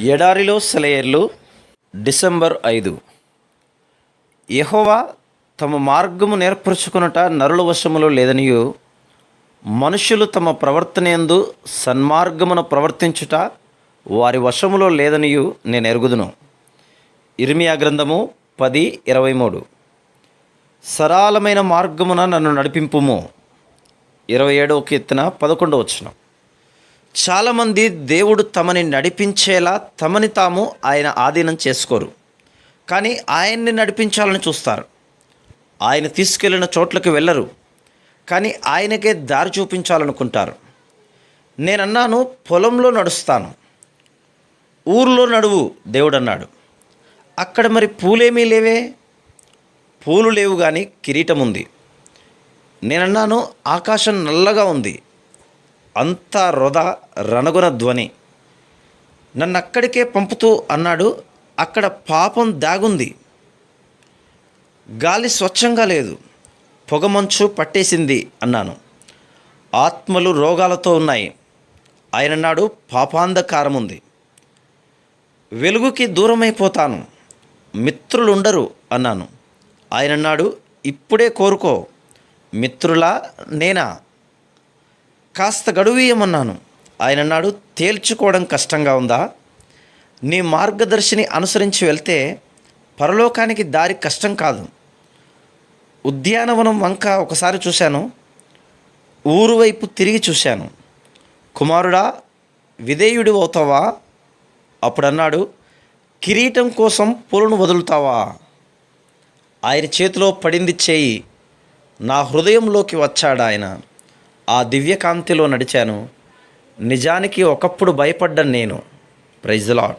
ఎడారిలో సెలయర్లు డిసెంబర్ ఐదు. యహోవా తమ మార్గము నేర్పరుచుకున్నట నరుల వశములో లేదనియు మనుషులు తమ ప్రవర్తనందు సన్మార్గమున ప్రవర్తించుట వారి వశములో లేదనియు నేను ఎరుగుదును. ఇర్మియా గ్రంథము పది ఇరవై మూడు సరళమైన మార్గమున నన్ను నడిపింపుము. ఇరవై ఏడవ కీర్తన పదకొండవ వచనం. చాలామంది దేవుడు తమని నడిపించేలా తమని తాము ఆయన ఆధీనం చేసుకోరు. కానీ ఆయన్ని నడిపించాలని చూస్తారు. ఆయన తీసుకెళ్ళిన చోట్లకి వెళ్ళరు. కానీ ఆయనకే దారి చూపించాలనుకుంటారు. నేనన్నాను పొలంలో నడుస్తాను. ఊర్లో నడువు దేవుడు అన్నాడు అక్కడ మరి పూలేమీ లేవే? పూలు లేవు కానీ కిరీటం ఉంది నేనన్నాను ఆకాశం నల్లగా ఉంది. అంతా వృధ రణగుణ ధ్వని. నన్ను అక్కడికే పంపుతూ అన్నాడు అక్కడ పాపం దాగుంది. గాలి స్వచ్ఛంగా లేదు పొగమంచు పట్టేసింది అన్నాను. ఆత్మలు రోగాలతో ఉన్నాయి. ఆయన నాడు పాపాంధకారం ఉంది వెలుగుకి దూరమైపోతాను మిత్రులుండరు అన్నాను. ఆయన నాడు ఇప్పుడే కోరుకో మిత్రులా నేనా? కాస్త గడువీయమన్నాను. ఆయన అన్నాడు తేల్చుకోవడం కష్టంగా ఉందా? నీ మార్గదర్శిని అనుసరించి వెళ్తే పరలోకానికి దారి కష్టం కాదు. ఉద్యానవనం వంక ఒకసారి చూశాను. ఊరు వైపు తిరిగి చూశాను. కుమారుడా విధేయుడు అవుతావా? అప్పుడు అన్నాడు కిరీటం కోసం పూలను వదులుతావా? ఆయన చేతిలో పడింది చేయి. నా హృదయంలోకి వచ్చాడు ఆయన ఆ దివ్యకాంతిలో నడిచాను. నిజానికి ఒకప్పుడు భయపడ్డాను నేను. Praise lord